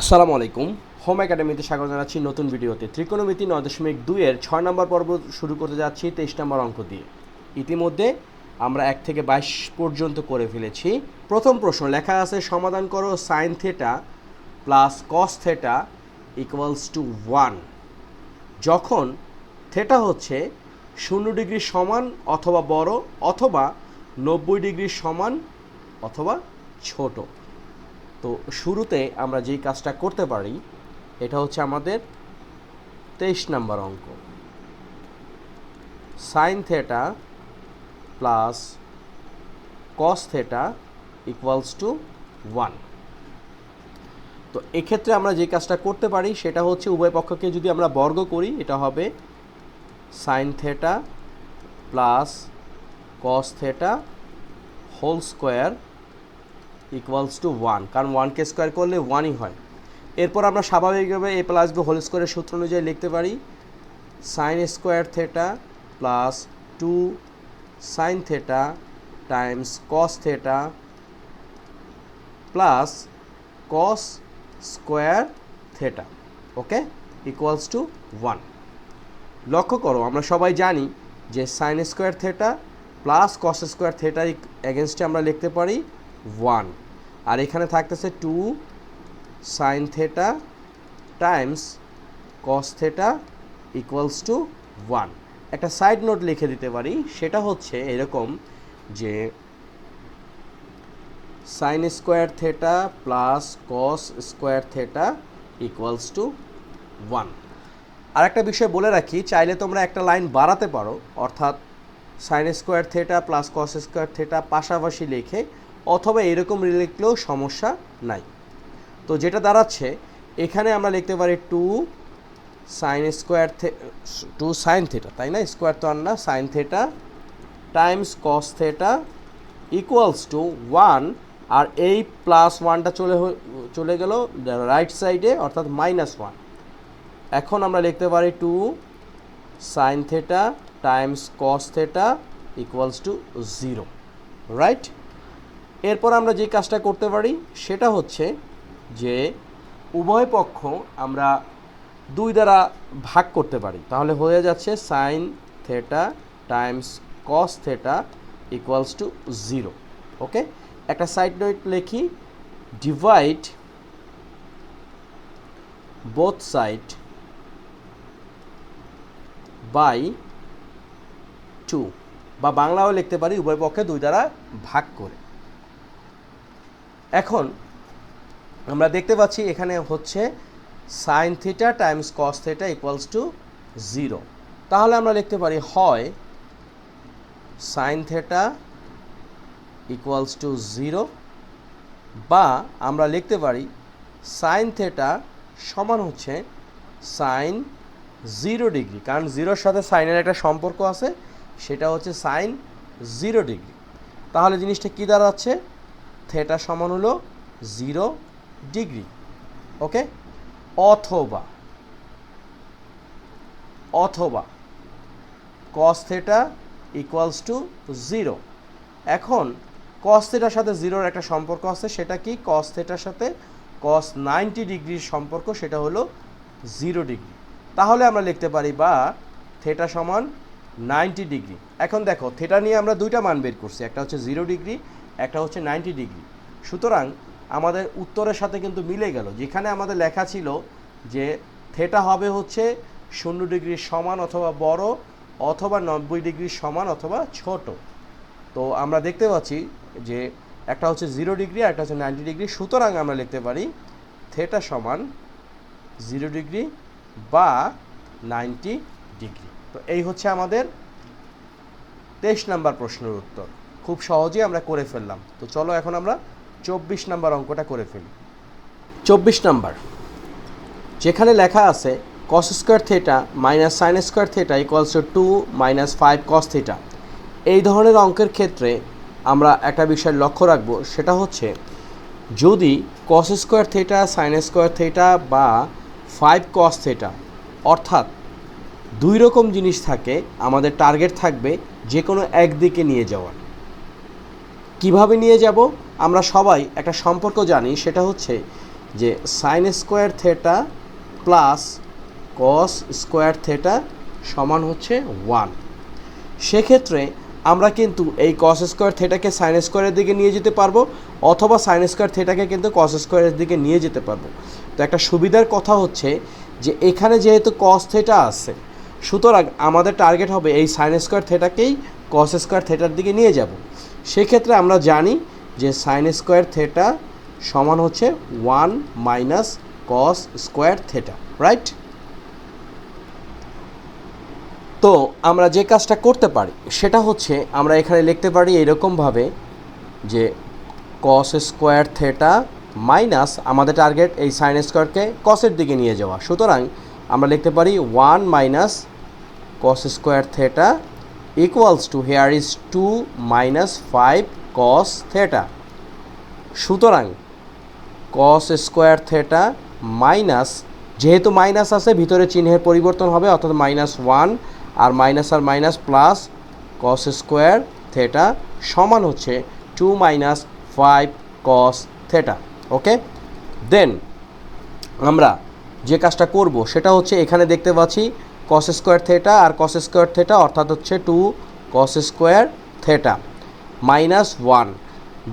আসসালামু আলাইকুম। হোম একাডেমিতে স্বাগত জানাচ্ছি নতুন ভিডিওতে। ত্রিকোণমিতি নয় দশমিক দুইয়ের ছয় নম্বর পর্ব শুরু করতে যাচ্ছি তেইশ নম্বর অঙ্ক দিয়ে। ইতিমধ্যে আমরা এক থেকে বাইশ পর্যন্ত করে ফেলেছি। প্রথম প্রশ্ন, লেখা আছে, সমাধান করো sine theta plus cos theta equals to one যখন থেটা হচ্ছে শূন্য ডিগ্রি সমান অথবা বড় অথবা নব্বই ডিগ্রি সমান অথবা ছোট। তো শুরুতে আমরা যেই কাজটা করতে পারি, এটা হচ্ছে আমাদের তেইশ নাম্বার অঙ্ক। Sine theta plus cos theta equals to one তো এক্ষেত্রে আমরা যে কাজটা করতে পারি, সেটা হচ্ছে উভয় পক্ষকে যদি আমরা বর্গ করি, এটা হবে sine theta plus cos theta whole square equals to one কারণ ওয়ানকে স্কোয়ার করলে ওয়ানই হয়। এরপর আমরা স্বাভাবিকভাবে এ প্লাস বি হোল স্কোয়ারের সূত্র অনুযায়ী লিখতে পারি sine square theta plus two sine theta times cos theta plus cos square theta okay equals to one লক্ষ্য করো, আমরা সবাই জানি যে sine square theta plus cos square থেটার এগেনস্টে আমরা লিখতে পারি ওয়ান আর এখানে থাকতেছে two sine theta times cos theta equals to one একটা সাইড নোট লিখে দিতে পারি, সেটা হচ্ছে এরকম যে sine square theta plus cos square theta equals to one আর একটা বিষয় বলে রাখি, চাইলে তোমরা একটা লাইন বাড়াতে পারো, অর্থাৎ sine square theta plus cos square theta পাশাপাশি লিখে অথবা এরকম লিখলেও সমস্যা নাই। তো যেটা দাঁড়াচ্ছে, এখানে আমরা লিখতে পারি two sine square two sine theta, তাই না? স্কোয়ার তো আর না, sine theta times cos theta equals to one, আর এই প্লাস ওয়ানটা চলে চলে গেল রাইট সাইডে, অর্থাৎ মাইনাস ওয়ান। এখন আমরা লিখতে পারি two sine theta times cos theta equals to zero, right? এরপর আমরা যে কাজটা করতে পারি, সেটা হচ্ছে যে উভয় পক্ষ আমরা দুই দ্বারা ভাগ করতে পারি। তাহলে হয়ে যাচ্ছে sine theta times cos theta equals to zero okay একটা সাইড নোট লিখি divide both side by two বা বাংলাও লিখতে পারি, উভয় পক্ষে দুই দ্বারা ভাগ করে। এখন আমরা দেখতে পাচ্ছি এখানে হচ্ছে sine theta times cos theta equals to zero তাহলে আমরা লিখতে পারি হয় sine theta equals to zero বা আমরা লিখতে পারি সাইন থেটা সমান হচ্ছে সাইন জিরো ডিগ্রি। কারণ জিরোর সাথে সাইনের একটা সম্পর্ক আছে, সেটা হচ্ছে সাইন জিরো ডিগ্রি। তাহলে জিনিসটা কী দাঁড়াচ্ছে? থেটা সমান হলো জিরো ডিগ্রি ওকে অথবা অথবা cos theta equals to zero এখন কস থেটার সাথে জিরোর একটা সম্পর্ক আছে, সেটা কি? কস থেটার সাথে কস নাইনটি ডিগ্রির সম্পর্ক, সেটা হলো জিরো ডিগ্রি তাহলে আমরা লিখতে পারি বা থেটা সমান নাইনটি ডিগ্রি এখন দেখো থেটা নিয়ে আমরা দুইটা মান বের করছি, একটা হচ্ছে জিরো ডিগ্রি একটা হচ্ছে নাইনটি ডিগ্রি সুতরাং আমাদের উত্তরের সাথে কিন্তু মিলে গেল। যেখানে আমাদের লেখা ছিল যে থেটা হবে হচ্ছে শূন্য ডিগ্রির সমান অথবা বড় অথবা নব্বই ডিগ্রির সমান অথবা ছোট। তো আমরা দেখতে পাচ্ছি যে একটা হচ্ছে জিরো ডিগ্রি আর একটা হচ্ছে নাইনটি ডিগ্রি সুতরাং আমরা লিখতে পারি থেটা সমান জিরো ডিগ্রি বা নাইনটি ডিগ্রি তো এই হচ্ছে আমাদের তেইশ নাম্বার প্রশ্নের উত্তর। খুব সহজেই আমরা করে ফেললাম। তো চলো এখন আমরা চব্বিশ নাম্বার অঙ্কটা করে ফেলি। চব্বিশ নাম্বার। যেখানে লেখা আছে cos square theta minus sine square theta equals to two minus five cos theta এই ধরনের অঙ্কের ক্ষেত্রে আমরা একটা বিষয় লক্ষ্য রাখব, সেটা হচ্ছে যদি cos square theta sine square theta বা ফাইভ কস থেটা অর্থাৎ দুই রকম জিনিস থাকে, আমাদের টার্গেট থাকবে যে কোনো একদিকে নিয়ে যাওয়ার। কীভাবে নিয়ে যাব? আমরা সবাই একটা সম্পর্ক জানি, সেটা হচ্ছে যে sine square theta plus cos square theta সমান হচ্ছে ওয়ান সেক্ষেত্রে আমরা কিন্তু এই কস স্কোয়ার থেটাকে সাইন স্কোয়ারের দিকে নিয়ে যেতে পারব, অথবা সাইন স্কোয়ার থেটাকে কিন্তু কস স্কোয়ারের দিকে নিয়ে যেতে পারব। তো একটা সুবিধার কথা হচ্ছে যে এখানে যেহেতু কস থেটা আছে, সুতরাং আমাদের টার্গেট হবে এই সাইন স্কোয়ার থেটাকেই কস স্কোয়ার থেটার দিকে নিয়ে যাব। সেক্ষেত্রে আমরা জানি যে সাইন স্কোয়ার থেটা সমান হচ্ছে one minus cos square theta right তো আমরা যে কাজটা করতে পারি, সেটা হচ্ছে আমরা এখানে লিখতে পারি এরকমভাবে যে কস স্কোয়ার থেটা মাইনাস আমাদের টার্গেট এই সাইন স্কোয়ারকে কসের দিকে নিয়ে যাওয়া। সুতরাং আমরা লিখতে পারি one minus cos square theta equals to here is two minus five cos theta সুতরাং কস স্কোয়ার থেটা মাইনাস যেহেতু মাইনাস আছে, ভিতরে চিহ্নের পরিবর্তন হবে, অর্থাৎ মাইনাস ওয়ান আর মাইনাস আর minus plus cos square theta সমান হচ্ছে two minus five cos theta okay then আমরা যে কাজটা করব, সেটা হচ্ছে এখানে দেখতে পাচ্ছি কস স্কোয়ার থেটা আর কস স্কোয়ার থেটা অর্থাৎ হচ্ছে two cos square theta minus one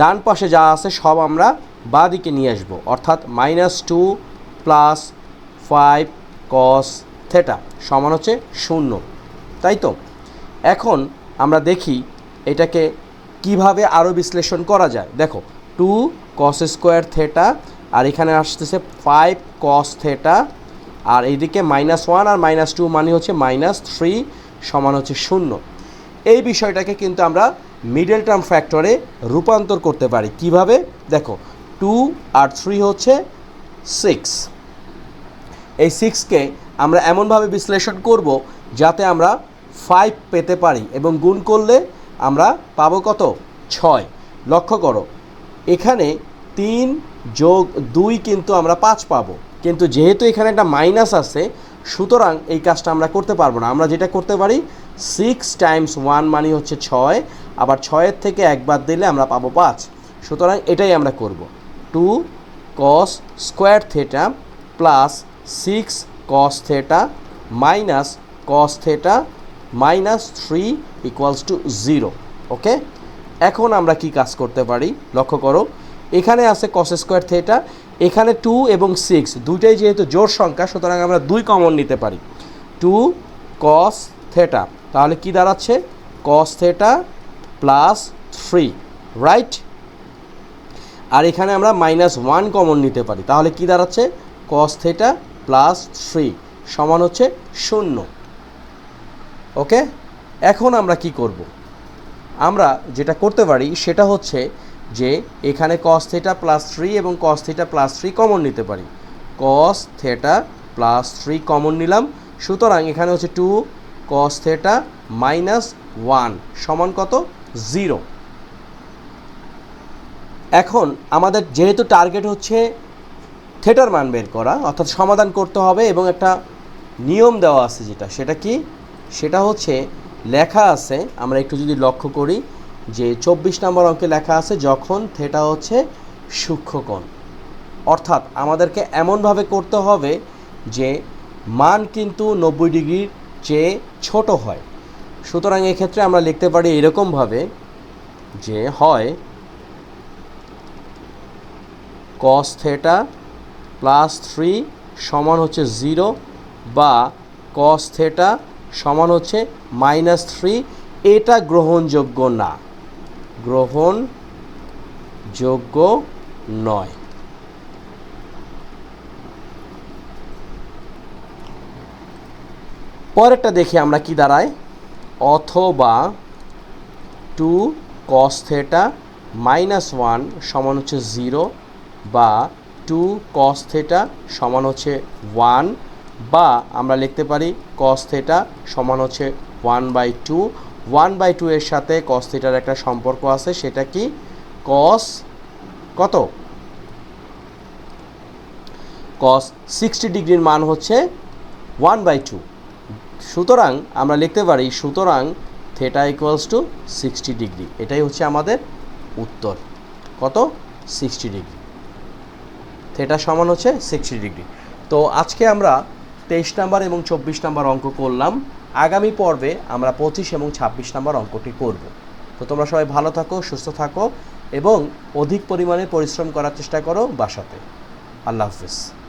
ডান পাশে যা আছে সব আমরা বাঁ দিকে নিয়ে আসব, অর্থাৎ minus two plus five cos theta সমান হচ্ছে শূন্য। তাই তো? এখন আমরা দেখি এটাকে কীভাবে আরও বিশ্লেষণ করা যায়। দেখো টু কস স্কোয়ার থেটা আর এখানে আসতেছে ফাইভ কস থেটা আর এইদিকে মাইনাস ওয়ান আর মাইনাস টু মানে হচ্ছে মাইনাস থ্রি সমান হচ্ছে শূন্য। এই বিষয়টাকে কিন্তু আমরা মিডল টার্ম ফ্যাক্টরে রূপান্তর করতে পারি। কীভাবে? দেখো টু আর থ্রি হচ্ছে সিক্স এই সিক্সকে আমরা এমনভাবে বিশ্লেষণ করব যাতে আমরা ফাইভ পেতে পারি এবং গুণ করলে আমরা পাবো কত? ছয়। লক্ষ্য করো, এখানে তিন যোগ দুই কিন্তু আমরা পাঁচ পাবো। কিন্তু যেহেতু এখানে একটা মাইনাস আছে, সুতরাং এই কাজটা আমরা করতে পারব না। আমরা যেটা করতে পারি সিক্স টাইমস ওয়ান মানে হচ্ছে ছয়, আবার ছয়ের থেকে একবার দিলে আমরা পাবো পাঁচ। সুতরাং এটাই আমরা করব। Two cos square theta plus six cos theta minus cos theta minus three equals to zero okay এখন আমরা কি কাজ করতে পারি? লক্ষ্য করো, এখানে আছে কস স্কোয়ার থেটা এখানে টু এবং সিক্স দুইটাই যেহেতু জোর সংখ্যা, সুতরাং আমরা দুই কমন নিতে পারি। টু কস থেটা তাহলে কি দাঁড়াচ্ছে? Cos theta plus three right আর এখানে আমরা মাইনাস ওয়ান কমন নিতে পারি, তাহলে কি দাঁড়াচ্ছে? কস থেটা প্লাস থ্রি সমান হচ্ছে শূন্য। ওকে এখন আমরা কি করব? আমরা যেটা করতে পারি, সেটা হচ্ছে যে এখানে কস থেটা প্লাস থ্রি এবং cos theta plus three common নিতে পারি। Cos theta plus three common নিলাম। সুতরাং এখানে হচ্ছে two cos theta minus one সমান কত? জিরো এখন আমাদের যেহেতু টার্গেট হচ্ছে থেটার মান বের করা, অর্থাৎ সমাধান করতে হবে এবং একটা নিয়ম দেওয়া আছে যেটা, সেটা কি? সেটা হচ্ছে লেখা আছে, আমরা একটু যদি লক্ষ্য করি যে চব্বিশ নম্বর অঙ্কে লেখা আছে যখন, থেটা হচ্ছে সূক্ষ্মকোণ। অর্থাৎ আমাদেরকে এমনভাবে করতে হবে যে মান কিন্তু নব্বই ডিগ্রির চেয়ে ছোট হয়। সুতরাং এক্ষেত্রে আমরা লিখতে পারি এরকমভাবে যে হয় কস থেটা প্লাস থ্রি সমান হচ্ছে জিরো বা কস থেটা সমান হচ্ছে মাইনাস থ্রি এটা গ্রহণযোগ্য না। গ্রহণযোগ্য নয়। পরেরটা দেখি আমরা কি দাঁড়ায়। অথবা two cos theta minus one সমান হচ্ছে জিরো বা টু কস থেটা সমান হচ্ছে ওয়ান বা আমরা লিখতে পারি কস থেটা সমান হচ্ছে one by two one by two এর সাথে কস থিটার একটা সম্পর্ক আছে, সেটা কি? কস কত? কস সিক্সটি ডিগ্রির মান হচ্ছে ওয়ান বাই টু। সুতরাং আমরা লিখতে পারি, সুতরাং theta equals to sixty degree এটাই হচ্ছে আমাদের উত্তর। কত? সিক্সটি ডিগ্রি থেটা সমান হচ্ছে সিক্সটি ডিগ্রি তো আজকে আমরা তেইশ নাম্বার এবং চব্বিশ নাম্বার অঙ্ক করলাম। আগামী পর্বে আমরা পঁচিশ এবং ছাব্বিশ নম্বর অঙ্কটি করব। তো তোমরা সবাই ভালো থাকো, সুস্থ থাকো এবং অধিক পরিমাণে পরিশ্রম করার চেষ্টা করো বাসাতে। আল্লাহ হাফিজ।